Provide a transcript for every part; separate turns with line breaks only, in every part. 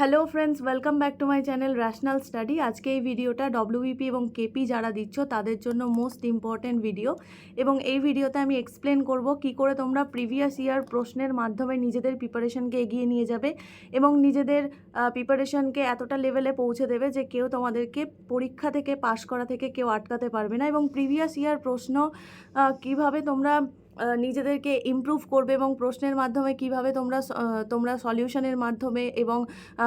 Hello friends welcome back to my channel rational study আজকে এই ভিডিওটা ডব্লিউবিপি এবং কেপি যারা দিচ্ছ, তাদের জন্য মোস্ট ইম্পর্ট্যান্ট ভিডিও এবং এই ভিডিওতে আমি এক্সপ্লেন করব কি করে তোমরা প্রিভিয়াস ইয়ার প্রশ্নের মাধ্যমে নিজেদের প্রিপারেশনকে এগিয়ে নিয়ে যাবে এবং নিজেদের প্রিপারেশনকে এতটা লেভেলে পৌঁছে দেবে যে কেউ তোমাদেরকে পরীক্ষা থেকে পাশ করা থেকে কেউ আটকাতে পারবে না। এবং প্রিভিয়াস ইয়ার প্রশ্ন কীভাবে তোমরা নিজেদেরকে ইমপ্রুভ করবে এবং প্রশ্নের মাধ্যমে কীভাবে তোমরা তোমরা সলিউশনের মাধ্যমে এবং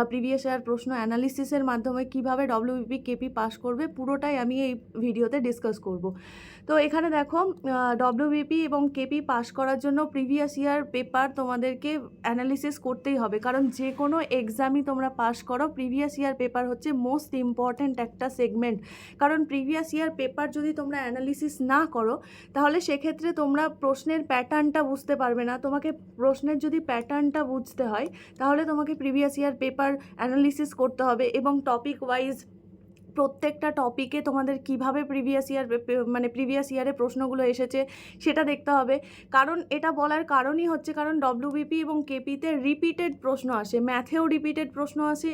প্রিভিয়াস ইয়ার প্রশ্ন অ্যানালিসিসের মাধ্যমে কীভাবে ডব্লিউবিপি কেপি পাস করবে পুরোটাই আমি এই ভিডিওতে ডিসকাস করব। তো এখানে দেখো ডব্লিউবিপি এবং কেপি পাস করার জন্য প্রিভিয়াস ইয়ার পেপার তোমাদেরকে অ্যানালিসিস করতেই হবে। কারণ যে কোনো এক্সামই তোমরা পাস করো প্রিভিয়াস ইয়ার পেপার হচ্ছে মোস্ট ইম্পর্ট্যান্ট একটা সেগমেন্ট কারণ প্রিভিয়াস ইয়ার পেপার যদি তোমরা অ্যানালিসিস না করো, তাহলে সেক্ষেত্রে তোমরা প্রশ্নের প্যাটার্নটা বুঝতে পারবে না। তোমাকে প্রশ্নের যদি প্যাটার্নটা বুঝতে হয়, তাহলে তোমাকে প্রিভিয়াস ইয়ার পেপার অ্যানালিসিস করতে হবে এবং টপিক ওয়াইজ প্রত্যেকটা টপিকে তোমাদের কীভাবে প্রিভিয়াস ইয়ার মানে প্রিভিয়াস ইয়ারে প্রশ্নগুলো এসেছে সেটা দেখতে হবে। কারণ এটা বলার কারণই হচ্ছে, কারণ ডব্লিউবিপি এবং কেপিতে রিপিটেড প্রশ্ন আসে। ম্যাথেও রিপিটেড প্রশ্ন আসে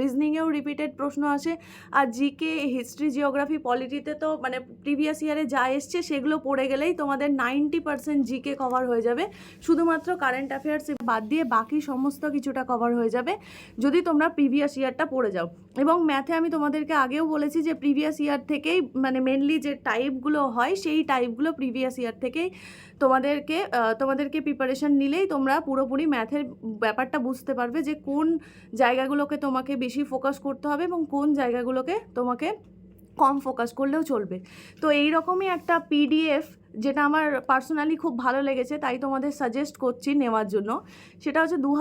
রিজনিংয়েও রিপিটেড প্রশ্ন আসে। আর জিকে হিস্ট্রি জিওগ্রাফি পলিটিতে তো মানে প্রিভিয়াস ইয়ারে যা এসছে সেগুলো পড়ে গেলেই তোমাদের নাইনটি পার্সেন্ট জিকে কভার হয়ে যাবে। শুধুমাত্র কারেন্ট অ্যাফেয়ার্স বাদ দিয়ে বাকি সমস্ত কিছুটা কভার হয়ে যাবে। যদি তোমরা প্রিভিয়াস ইয়ারটা পড়ে যাও। এবং ম্যাথে আমি তোমাদেরকে আগেও বলেছি যে প্রিভিয়াস ইয়ার থেকেই মানে মেনলি যে টাইপগুলো হয়, সেই টাইপগুলো প্রিভিয়াস ইয়ার থেকেই তোমাদেরকে তোমাদেরকে প্রিপারেশন নিলেই তোমরা পুরোপুরি ম্যাথের ব্যাপারটা বুঝতে পারবে যে কোন জায়গাগুলোকে তোমাকে বেশি ফোকাস করতে হবে এবং কোন জায়গাগুলোকে তোমাকে কম ফোকাস করলেও চলবে। তো এই রকমই একটা পিডিএফ যেটা আমার পার্সোনালি খুব ভালো লেগেছে, তাই তোমাদের সাজেস্ট করছি নেওয়ার জন্য। সেটা হচ্ছে দু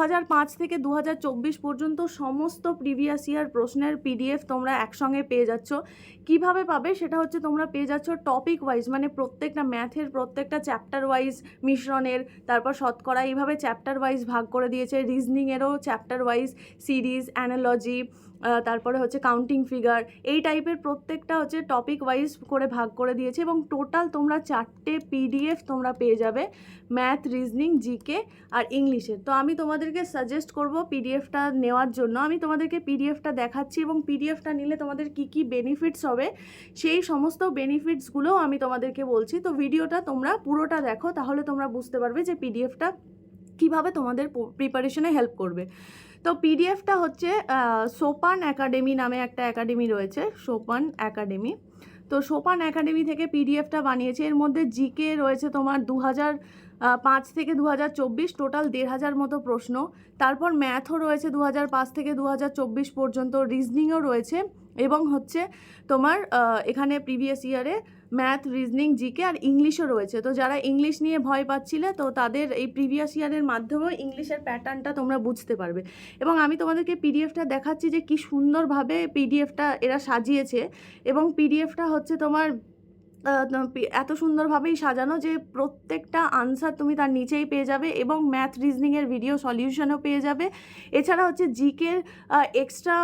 থেকে দু হাজার চব্বিশ পর্যন্ত সমস্ত প্রিভিয়াস ইয়ার প্রশ্নের পিডিএফ তোমরা একসঙ্গে পেয়ে যাচ্ছ। কীভাবে পাবে সেটা হচ্ছে তোমরা পেয়ে যাচ্ছ টপিক ওয়াইজ মানে প্রত্যেকটা ম্যাথের প্রত্যেকটা চ্যাপ্টার ওয়াইজ মিশ্রণের, তারপর শতকরা এইভাবে চ্যাপ্টার ওয়াইজ ভাগ করে দিয়েছে রিজনিংয়েরও চ্যাপ্টার ওয়াইজ সিরিজ অ্যানালজি তারপরে হচ্ছে কাউন্টিং ফিগার এই টাইপের প্রত্যেকটা হচ্ছে টপিক ওয়াইজ করে ভাগ করে দিয়েছে এবং টোটাল তোমরা চারটে পিডিএফ তোমরা পেয়ে যাবে ম্যাথ রিজনিং জিকে আর ইংলিশের তো আমি তোমাদেরকে সাজেস্ট করব পিডিএফটা নেওয়ার জন্য। আমি তোমাদেরকে পিডিএফটা দেখাচ্ছি এবং পিডিএফটা নিলে তোমাদের কি কি বেনিফিটস হবে, সেই সমস্ত বেনিফিটসগুলোও আমি তোমাদেরকে বলছি। তো ভিডিওটা তোমরা পুরোটা দেখো, তাহলে তোমরা বুঝতে পারবে যে পিডিএফটা কীভাবে তোমাদের প্রিপারেশনে হেল্প করবে। তো পিডিএফটা হচ্ছে সোপান একাডেমি নামে একটা একাডেমি রয়েছে সোপান একাডেমি তো সোপান একাডেমি থেকে পিডিএফটা বানিয়েছে। এর মধ্যে জিকে রয়েছে তোমার দু হাজার পাঁচ থেকে দু হাজার চব্বিশ, টোটাল দেড় হাজার মতো প্রশ্ন। তারপর ম্যাথও রয়েছে দু হাজার পাঁচ থেকে দু হাজার চব্বিশ পর্যন্ত, রিজনিংও রয়েছে। এবং হচ্ছে তোমার এখানে প্রিভিয়াস ইয়ারে ম্যাথ রিজনিং জিকে আর ইংলিশও রয়েছে। তো যারা ইংলিশ নিয়ে ভয় পাচ্ছিলে, তো তাদের এই প্রিভিয়াস ইয়ারের মাধ্যমেও ইংলিশের প্যাটার্নটা তোমরা বুঝতে পারবে। এবং আমি তোমাদেরকে পিডিএফটা দেখাচ্ছি যে কি সুন্দরভাবে পিডিএফটা এরা সাজিয়েছে। এবং পিডিএফটা হচ্ছে তোমার এত সুন্দরভাবেই সাজানো যে প্রত্যেকটা আনসার তুমি তার নিচেই পেয়ে যাবে এবং ম্যাথ রিজনিংয়ের ভিডিও সলিউশনও পেয়ে যাবে। এছাড়া হচ্ছে জিকের এক্সট্রা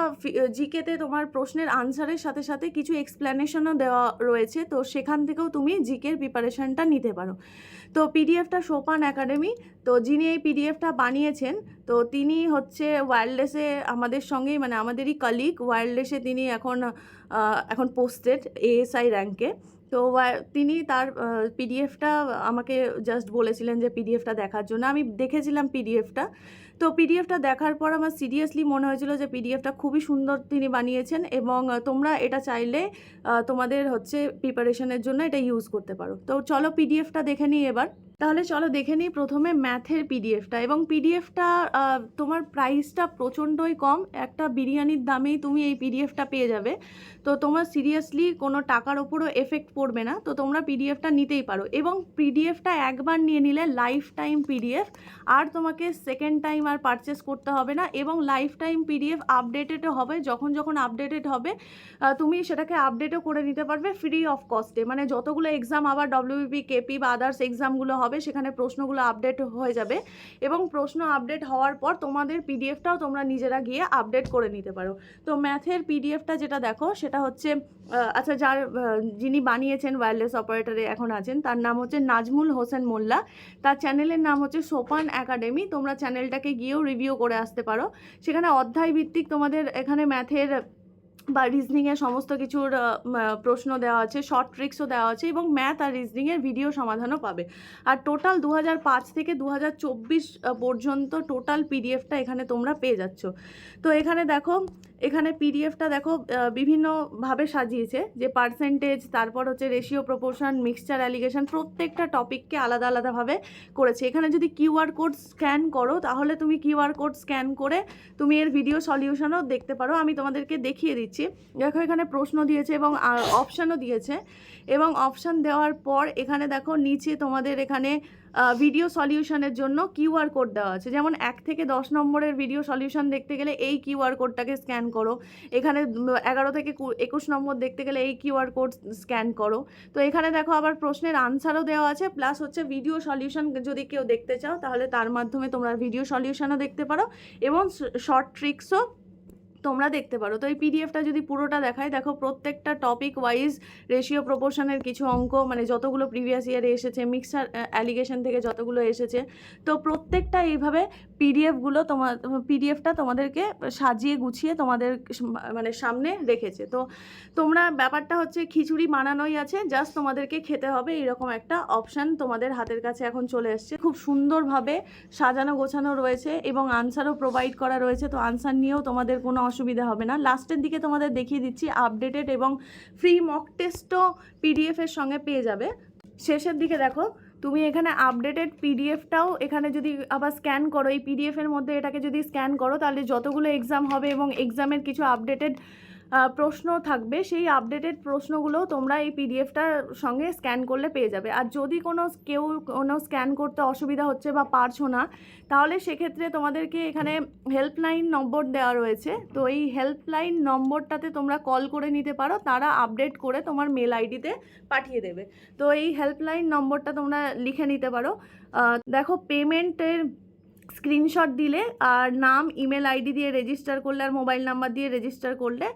জিকেতে তোমার প্রশ্নের আনসারের সাথে সাথে কিছু এক্সপ্লেনেশনও দেওয়া রয়েছে। তো সেখান থেকেও তুমি জিকের প্রিপারেশনটা নিতে পারো। তো পিডিএফটা সোপান একাডেমি তো যিনি এই পিডিএফটা বানিয়েছেন, তো তিনি হচ্ছে ওয়্যারলেসে আমাদের সঙ্গেই মানে আমাদেরই কলিগ ওয়্যারলেসে তিনি এখন এখন পোস্টেড এএসআই র্যাঙ্কে তো তিনি তার পিডিএফটা আমাকে জাস্ট বলেছিলেন যে পিডিএফটা দেখার জন্য। আমি দেখেছিলাম পিডিএফটা তো পিডিএফটা দেখার পর আমার সিরিয়াসলি মনে হয়েছিল যে পিডিএফটা খুবই সুন্দর তিনি বানিয়েছেন এবং তোমরা এটা চাইলে তোমাদের হচ্ছে প্রিপারেশনের জন্য এটা ইউজ করতে পারো। তো চলো পিডিএফটা দেখে নিই এবার। তাহলে চলো দেখে নিই প্রথমে ম্যাথের পিডিএফটা এবং পিডিএফটা তোমার প্রাইসটা প্রচণ্ডই কম। একটা বিরিয়ানির দামেই তুমি এই পিডিএফটা পেয়ে যাবে। তো তোমার সিরিয়াসলি কোনো টাকার ওপরও এফেক্ট পড়বে না। তো তোমরা পিডিএফটা নিতেই পারো। এবং পিডিএফটা একবার নিয়ে নিলে লাইফ টাইম পিডিএফ আর তোমাকে সেকেন্ড টাইম আর পারচেস করতে হবে না। এবং লাইফ টাইম পিডিএফ আপডেটেডও হবে। যখন যখন আপডেটেড হবে তুমি সেটাকে আপডেটও করে নিতে পারবে ফ্রি অফ কস্টে মানে যতগুলো এক্সাম আবার ডব্লিউবিপি কেপি বা আদার্স এক্সামগুলো হবে হবে, সেখানে প্রশ্নগুলো আপডেট হয়ে যাবে এবং প্রশ্ন আপডেট হওয়ার পর তোমাদের পিডিএফটাও তোমরা নিজেরা গিয়ে আপডেট করে নিতে পারো। তো ম্যাথের পিডিএফটা যেটা দেখো, সেটা হচ্ছে আচ্ছা যার যিনি বানিয়েছেন ওয়্যারলেস অপারেটরে এখন আছেন, তার নাম হচ্ছে নাজমুল হোসেন মোল্লা। তার চ্যানেলের নাম হচ্ছে সোপান একাডেমি তোমরা চ্যানেলটাকে গিয়েও রিভিউ করে আসতে পারো। সেখানে অধ্যায় ভিত্তিক তোমাদের এখানে ম্যাথের বা রিজনিংয়ের সমস্ত কিছুর প্রশ্ন দেওয়া আছে শর্ট ট্রিক্সও দেওয়া আছে এবং ম্যাথ আর রিজনিংয়ের ভিডিও সমাধানও পাবে। আর টোটাল দু থেকে দু হাজার চব্বিশ পর্যন্ত টোটাল পিডিএফটা এখানে তোমরা পেয়ে যাচ্ছ। তো এখানে দেখো এখানে পিডিএফটা দেখো বিভিন্নভাবে সাজিয়েছে, যে পার্সেন্টেজ তারপর হচ্ছে রেশিও প্রপোর্শন মিক্সচার অ্যালিগেশন প্রত্যেকটা টপিককে আলাদা আলাদাভাবে করেছে। এখানে যদি কিউআর কোড স্ক্যান করো, তাহলে তুমি কিউআর কোড স্ক্যান করে তুমি এর ভিডিও সলিউশনও দেখতে পারো। আমি তোমাদেরকে দেখিয়ে দিচ্ছি। দেখো এখানে প্রশ্ন দিয়েছে এবং অপশানও দিয়েছে। এবং অপশান দেওয়ার পর এখানে দেখো, নিচে তোমাদের এখানে ভিডিও সলিউশনের জন্য কিউআর কোড দেওয়া আছে। যেমন এক থেকে দশ নম্বরের ভিডিও সলিউশন দেখতে গেলে এই কিউআর কোডটাকে স্ক্যান করো। এখানে এগারো থেকে একুশ নম্বর দেখতে গেলে এই কিউআর কোড স্ক্যান করো। তো এখানে দেখো আবার প্রশ্নের আনসারও দেওয়া আছে প্লাস হচ্ছে ভিডিও সলিউশন যদি কেউ দেখতে চাও, তাহলে তার মাধ্যমে তোমরা ভিডিও সলিউশনও দেখতে পারো এবং শর্ট ট্রিক্সও তোমরা দেখতে পারো। তো এই পিডিএফটা যদি পুরোটা দেখায়, দেখো প্রত্যেকটা টপিক ওয়াইজ রেশিও প্রপোর্শনের কিছু অঙ্ক মানে যতগুলো প্রিভিয়াস ইয়ারে এসেছে মিক্সার অ্যালিগেশন থেকে যতগুলো এসেছে, তো প্রত্যেকটা এইভাবে পিডিএফগুলো তোমার পিডিএফটা তোমাদেরকে সাজিয়ে গুছিয়ে তোমাদের মানে সামনে রেখেছে। তো তোমরা, ব্যাপারটা হচ্ছে খিচুড়ি বানানোই আছে জাস্ট তোমাদেরকে খেতে হবে এরকম একটা অপশান তোমাদের হাতের কাছে এখন চলে এসছে। খুব সুন্দরভাবে সাজানো গোছানো রয়েছে এবং আনসারও প্রোভাইড করা রয়েছে, তো আনসার নিয়েও তোমাদের কোনো অসুবিধা হবে না। লাস্টের দিকে তোমাদের দেখিয়ে দিচ্ছি আপডেটেড এবং ফ্রি মক টেস্টও পিডিএফের সঙ্গে পেয়ে যাবে। শেষের দিকে দেখো, তুমি এখানে আপডেটেড পিডিএফটাও এখানে যদি আবার স্ক্যান করো, এই পিডিএফের মধ্যে এটাকে যদি স্ক্যান করো, তাহলে যতগুলো এক্সাম হবে এবং এক্সামের কিছু আপডেটেড প্রশ্ন থাকবে, সেই আপডেটেড প্রশ্নগুলো তোমরা এই পিডিএফটার সঙ্গে স্ক্যান করলে পেয়ে যাবে। আর যদি কোনো কেউ কোনো স্ক্যান করতে অসুবিধা হচ্ছে বা পারছ না, তাহলে সেক্ষেত্রে তোমাদেরকে এখানে হেল্পলাইন নম্বর দেওয়া রয়েছে। তো এই হেল্পলাইন নম্বরটাতে তোমরা কল করে নিতে পারো, তারা আপডেট করে তোমার মেল আইডিতে পাঠিয়ে দেবে। তো এই হেল্পলাইন নম্বরটা তোমরা লিখে নিতে পারো। দেখো পেমেন্টের স্ক্রিনশট দিলে আর নাম ইমেল আইডি দিয়ে রেজিস্টার করলে আর মোবাইল নাম্বার দিয়ে রেজিস্টার করলে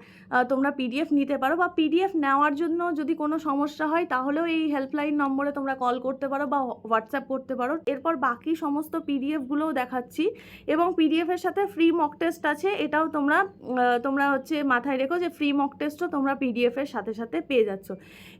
তোমরা পিডিএফ নিতে পারো বা পিডিএফ নেওয়ার জন্য যদি কোনো সমস্যা হয় তাহলেও এই হেল্পলাইন নম্বরে তোমরা কল করতে পারো বা হোয়াটসঅ্যাপ করতে পারো। এরপর বাকি সমস্ত পিডিএফগুলোও দেখাচ্ছি এবং পিডিএফের সাথে ফ্রি মক টেস্ট আছে। এটাও তোমরা তোমরা হচ্ছে মাথায় রেখো যে ফ্রি মক টেস্টও তোমরা পিডিএফের সাথে সাথে পেয়ে যাচ্ছ।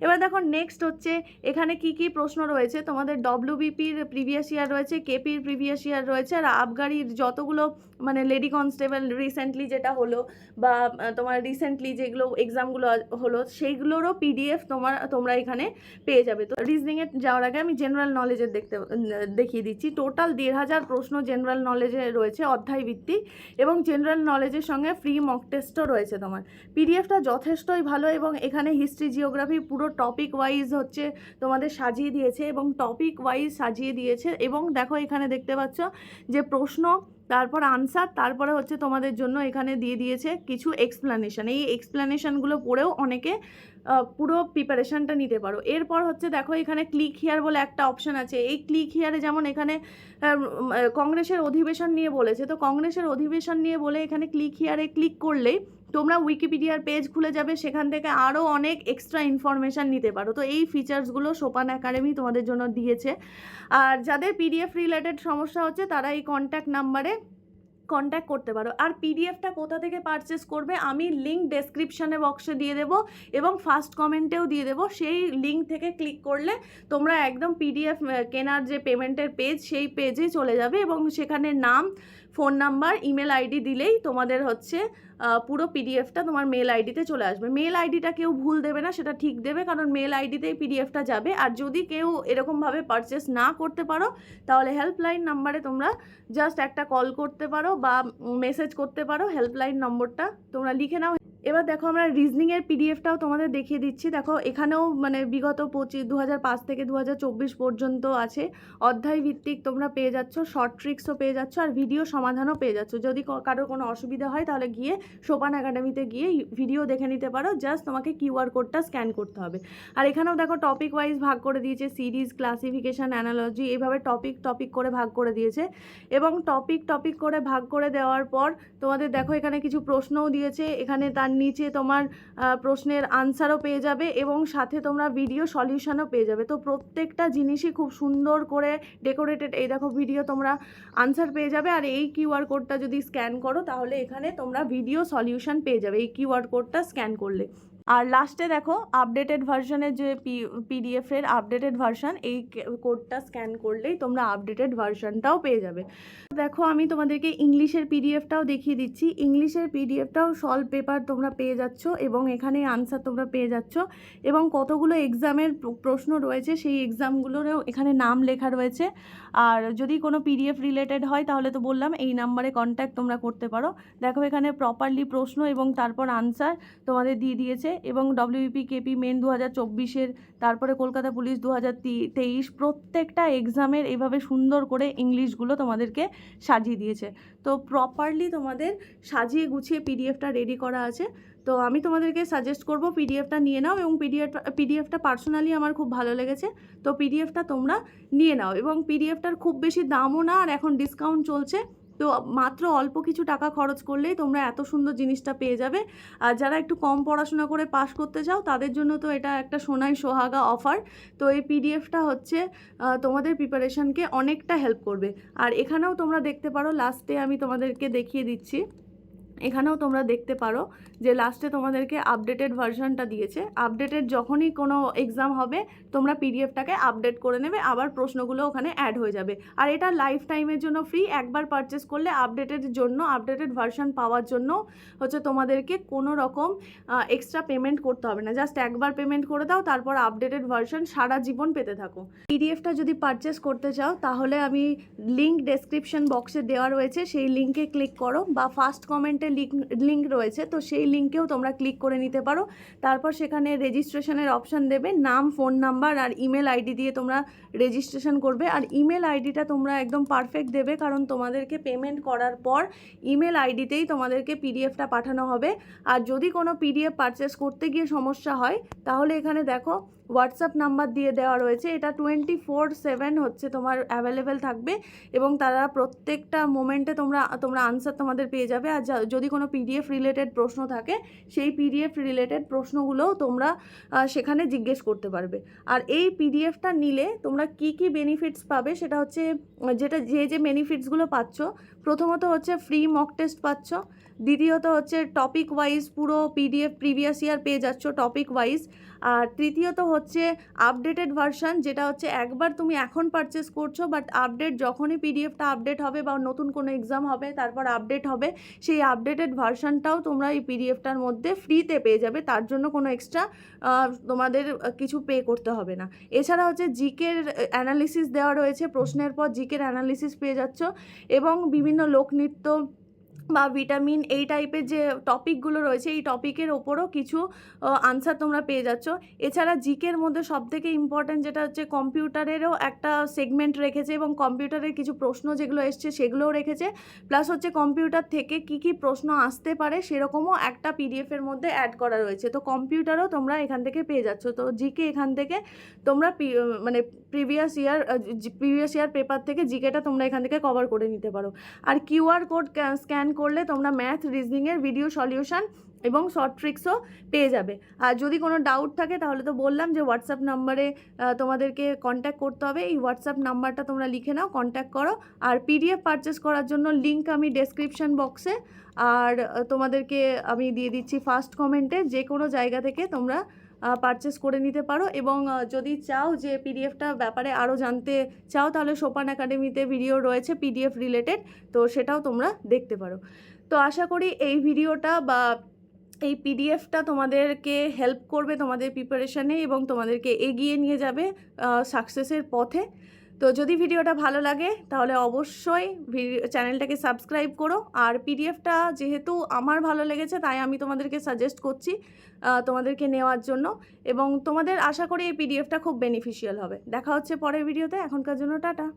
এবার দেখো নেক্সট হচ্ছে, এখানে কি কি প্রশ্ন রয়েছে? তোমাদের ডব্লিউবিপির প্রিভিয়াস ইয়ার রয়েছে কেপির প্রিভিয়াস ইয়ার রয়েছে, আর আবগারির যতগুলো মানে লেডি কনস্টেবল রিসেন্টলি যেটা হলো বা তোমার রিসেন্টলি যেগুলো এক্সামগুলো হলো, সেইগুলোরও পিডিএফ তোমার, তোমরা এখানে পেয়ে যাবে। তো রিজনিংয়ে যাওয়ার আগে আমি জেনারেল নলেজের দেখতে দেখিয়ে দিচ্ছি। টোটাল দেড় হাজার প্রশ্ন জেনারেল নলেজে রয়েছে অধ্যায় ভিত্তিক এবং জেনারেল নলেজের সঙ্গে ফ্রি মক টেস্টও রয়েছে তোমার। পিডিএফটা যথেষ্টই ভালো এবং এখানে হিস্ট্রি জিওগ্রাফি পুরো টপিক ওয়াইজ হচ্ছে তোমাদের সাজিয়ে দিয়েছে এবং টপিক ওয়াইজ সাজিয়ে দিয়েছে এবং দেখো এখানে দেখতে পাচ্ছ যে প্রশ্ন, তারপর আনসার তারপরে হচ্ছে তোমাদের জন্য এখানে দিয়ে দিয়েছে কিছু এক্সপ্লানেশান এই এক্সপ্লানেশানগুলো পড়েও অনেকে পুরো প্রিপারেশানটা নিতে পারো। এরপর হচ্ছে দেখো এখানে ক্লিক হিয়ার বলে একটা অপশান আছে। এই ক্লিক হিয়ারে যেমন এখানে কংগ্রেসের অধিবেশন নিয়ে বলেছে। তো কংগ্রেসের অধিবেশন নিয়ে বলে এখানে ক্লিক হিয়ারে ক্লিক করলেই তোমরা উইকিপিডিয়ার পেজ খুলে যাবে, সেখান থেকে আরও অনেক এক্সট্রা ইনফরমেশান নিতে পারো। তো এই ফিচার্সগুলো সোপান একাডেমি তোমাদের জন্য দিয়েছে। আর যাদের পিডিএফ রিলেটেড সমস্যা হচ্ছে, তারা এই কন্ট্যাক্ট নাম্বারে কন্ট্যাক্ট করতে পারো। আর পিডিএফটা কোথা থেকে পারচেস করবে, আমি লিঙ্ক ডেসক্রিপশানে বক্সে দিয়ে দেবো এবং ফার্স্ট কমেন্টেও দিয়ে দেবো। সেই লিঙ্ক থেকে ক্লিক করলে তোমরা একদম পিডিএফ কেনার যে পেমেন্টের পেজ সেই পেজে চলে যাবে এবং সেখানে নাম ফোন নাম্বার, ইমেল আইডি দিলেই তোমাদের হচ্ছে পুরো পিডিএফটা তোমার মেল আইডিতে চলে আসবে। মেল আইডিটা কেউ ভুল দেবে না, সেটা ঠিক দেবে, কারণ মেল আইডিতেই পিডিএফটা যাবে। আর যদি কেউ এরকমভাবে পারচেস না করতে পারো, তাহলে হেল্পলাইন নাম্বারে তোমরা জাস্ট একটা কল করতে পারো বা মেসেজ করতে পারো। হেল্পলাইন নম্বরটা তোমরা লিখে নাও। এবার দেখো আমরা রিজনিংয়ের পিডিএফটাও তোমাদের দেখিয়ে দিচ্ছি। দেখো, এখানেও মানে বিগত পঁচিশ দু থেকে দু হাজার চব্বিশ পর্যন্ত আছে। অধ্যায় ভিত্তিক তোমরা পেয়ে যাচ্ছ শর্ট ট্রিক্সও পেয়ে যাচ্ছ, আর ভিডিও সমাধানও পেয়ে যাচ্ছ। যদি কারোর কোনো অসুবিধা হয়, তাহলে গিয়ে সোপান একাডেমিতে গিয়ে ভিডিও দেখে নিতে পারো। জাস্ট তোমাকে কিউআর কোডটা স্ক্যান করতে হবে। আর এখানেও দেখো টপিক ওয়াইজ ভাগ করে দিয়েছে সিরিজ ক্লাসিফিকেশান অ্যানালজি এইভাবে টপিক টপিক করে ভাগ করে দিয়েছে। এবং টপিক টপিক করে ভাগ করে দেওয়ার পর তোমাদের দেখো, এখানে কিছু প্রশ্নও দিয়েছে। এখানে তার নিচে তোমার প্রশ্নের আনসারও পেয়ে যাবে এবং সাথে তোমরা ভিডিও সলিউশনও পেয়ে যাবে। তো প্রত্যেকটা জিনিসই খুব সুন্দর করে ডেকোরেটেড এই দেখো ভিডিও তোমরা আনসার পেয়ে যাবে। আর এই কিউআর কোডটা যদি স্ক্যান করো, তাহলে এখানে তোমরা ভিডিও সলিউশন পেয়ে যাবে। এই কিউআর কোডটা স্ক্যান করলে। আর লাস্টে দেখো আপডেটেড ভার্সনের যে পিডিএফের আপডেটেড ভার্সন এই কোডটা স্ক্যান করলেই তোমরা আপডেটেড ভার্সনটাও পেয়ে যাবে। দেখো, আমি তোমাদেরকে ইংলিশের পিডিএফটাও দেখিয়ে দিচ্ছি। ইংলিশের পিডিএফটাও সলভ পেপার তোমরা পেয়ে যাচ্ছ এবং এখানে আনসার তোমরা পেয়ে যাচ্ছ এবং কতগুলো এক্সামের প্রশ্ন রয়েছে, সেই এক্সামগুলোরও এখানে নাম লেখা রয়েছে। আর যদি কোনো পিডিএফ রিলেটেড হয়, তাহলে তো বললাম, এই নাম্বারে কন্ট্যাক্ট তোমরা করতে পারো। দেখো, এখানে প্রপারলি প্রশ্ন এবং তারপর আনসার তোমাদের দিয়ে দিয়েছে। এবং ডব্লিউপি কেপি মেন দু হাজার চব্বিশের, তারপরে কলকাতা পুলিশ দু হাজার তেইশ, প্রত্যেকটা এক্সামের এইভাবে সুন্দর করে ইংলিশগুলো তোমাদেরকে সাজিয়ে দিয়েছে। তো প্রপারলি তোমাদের সাজিয়ে গুছিয়ে পিডিএফটা রেডি করা আছে। তো আমি তোমাদেরকে সাজেস্ট করব পিডিএফটা নিয়ে নাও এবং পিডিএফ পিডিএফটা পার্সোনালি আমার খুব ভালো লেগেছে। তো পিডিএফটা তোমরা নিয়ে নাও এবং পিডিএফটার খুব বেশি দামও না আর এখন ডিসকাউন্ট চলছে। তো মাত্র অল্প কিছু টাকা খরচ করলেই তোমরা এত সুন্দর জিনিসটা পেয়ে যাবে। আর যারা একটু কম পড়াশোনা করে পাশ করতে চাও, তাদের জন্য তো এটা একটা সোনাই সোহাগা অফার তো এই পিডিএফটা হচ্ছে তোমাদের প্রিপারেশানকে অনেকটা হেল্প করবে। আর এখানেও তোমরা দেখতে পারো লাস্টে আমি তোমাদেরকে দেখিয়ে দিচ্ছি। এখানেও তোমরা দেখতে পারো যে লাস্টে তোমাদেরকে আপডেটেড ভার্সনটা দিয়েছে। আপডেটেড যখনই কোনো এক্সাম হবে, তোমরা পিডিএফটাকে আপডেট করে নেবে, আবার প্রশ্নগুলো ওখানে অ্যাড হয়ে যাবে। আর এটা লাইফ টাইমের জন্য ফ্রি একবার পারচেস করলে আপডেটেড জন্য আপডেটেড ভার্সন পাওয়ার জন্য হচ্ছে তোমাদেরকে কোনো রকম এক্সট্রা পেমেন্ট করতে হবে না। জাস্ট একবার পেমেন্ট করে দাও, তারপর আপডেটেড ভার্সন সারা জীবন পেতে থাকো। পিডিএফটা যদি পারচেস করতে চাও, তাহলে আমি লিঙ্ক ডেসক্রিপশন বক্সে দেওয়া রয়েছে, সেই লিঙ্কে ক্লিক করো বা ফার্স্ট কমেন্টে লিঙ্ক লিঙ্ক রয়েছে, তো সেই লিঙ্কেও তোমরা ক্লিক করে নিতে পারো। তারপর সেখানে রেজিস্ট্রেশনের অপশান দেবে, নাম ফোন নাম্বার আর ইমেল আইডি দিয়ে তোমরা রেজিস্ট্রেশন করবে। আর ইমেল আইডিটা তোমরা একদম পারফেক্ট দেবে, কারণ তোমাদেরকে পেমেন্ট করার পর ইমেল আইডিতেই তোমাদেরকে পিডিএফটা পাঠানো হবে। আর যদি কোনো পিডিএফ পারচেস করতে গিয়ে সমস্যা হয়, তাহলে এখানে দেখো হোয়াটসঅ্যাপ নাম্বার দিয়ে দেওয়া রয়েছে। এটা টোয়েন্টি ফোর সেভেন হচ্ছে তোমার অ্যাভেলেবেল থাকবে এবং তারা প্রত্যেকটা মোমেন্টে তোমরা তোমরা আনসার তোমাদের পেয়ে যাবে। আর যদি কোনো পিডিএফ রিলেটেড প্রশ্ন থাকে, সেই পিডিএফ রিলেটেড প্রশ্নগুলোও তোমরা সেখানে জিজ্ঞেস করতে পারবে। আর এই পিডিএফটা নিলে তোমরা কি কি বেনিফিটস পাবে সেটা হচ্ছে, যেটা যে যে বেনিফিটসগুলো পাচ্ছ, প্রথমত হচ্ছে ফ্রি মক টেস্ট পাচ্ছ দ্বিতীয়ত হচ্ছে টপিক ওয়াইজ পুরো পিডিএফ প্রিভিয়াস ইয়ার পেয়ে যাচ্ছ টপিক ওয়াইজ আর তৃতীয়ত হচ্ছে আপডেটেড ভার্সন যেটা হচ্ছে একবার তুমি এখন পারচেস করছ বাট আপডেট যখনই পিডিএফটা আপডেট হবে বা নতুন কোনো এক্সাম হবে, তারপর আপডেট হবে, সেই আপডেটেড ভার্সনটাও তোমরা এই পিডিএফটার মধ্যে ফ্রিতে পেয়ে যাবে। তার জন্য কোনো এক্সট্রা তোমাদের কিছু পে করতে হবে না। এছাড়া হচ্ছে জিকের অ্যানালিসিস দেওয়া রয়েছে, প্রশ্নের পর জিকের অ্যানালিসিস পেয়ে যাচ্ছ এবং বিভিন্ন লোকনৃত্য বা ভিটামিন এই টাইপের যে টপিকগুলো রয়েছে, এই টপিকের ওপরও কিছু আনসার তোমরা পেয়ে যাচ্ছ। এছাড়া জিকের মধ্যে সবথেকে ইম্পর্ট্যান্ট যেটা হচ্ছে কম্পিউটারেরও একটা সেগমেন্ট রেখেছে এবং কম্পিউটারের কিছু প্রশ্ন যেগুলো এসছে সেগুলোও রেখেছে। প্লাস হচ্ছে কম্পিউটার থেকে কি কি প্রশ্ন আসতে পারে সেরকমও একটা পিডিএফের মধ্যে অ্যাড করা রয়েছে। তো কম্পিউটারও তোমরা এখান থেকে পেয়ে যাচ্ছ। তো জিকে এখান থেকে তোমরা মানে previous year previous year paper থেকে জিকেটা তোমরা এখান থেকে কভার করে নিতে পারো। আর কিউআর কোড স্ক্যান করলে তোমরা ম্যাথ রিজনিংয়ের ভিডিও সলিউশন এবং শর্ট ট্রিক্সও পেয়ে যাবে। আর যদি কোনো ডাউট থাকে, তাহলে তো বললাম যে হোয়াটসঅ্যাপ নাম্বারে তোমাদেরকে কন্ট্যাক্ট করতে হবে। এই হোয়াটসঅ্যাপ নাম্বারটা তোমরা লিখে নাও কন্ট্যাক্ট করো। আর পিডিএফ পারচেস করার জন্য লিঙ্ক আমি ডেসক্রিপশন বক্সে আর তোমাদেরকে আমি দিয়ে দিচ্ছি ফার্স্ট কমেন্টে যে কোনো জায়গা থেকে তোমরা পারচেস করে নিতে পারো এবং যদি চাও যে পিডিএফটা ব্যাপারে আরও জানতে চাও, তাহলে সোপান একাডেমিতে ভিডিও রয়েছে পিডিএফ রিলেটেড তো সেটাও তোমরা দেখতে পারো। তো আশা করি এই ভিডিওটা বা এই পিডিএফটা তোমাদেরকে হেল্প করবে তোমাদের প্রিপারেশানে এবং তোমাদেরকে এগিয়ে নিয়ে যাবে সাকসেসের পথে। তো যদি ভিডিওটা ভালো লাগে, তাহলে অবশ্যই চ্যানেলটাকে সাবস্ক্রাইব করো। আর পিডিএফটা যেহেতু আমার ভালো লেগেছে, তাই আমি তোমাদেরকে সাজেস্ট করছি তোমাদেরকে নেওয়ার জন্য। এবং তোমাদের আশা করি এই পিডিএফটা খুব বেনিফিশিয়াল হবে। দেখা হচ্ছে পরের ভিডিওতে। এখনকার জন্য টাটা।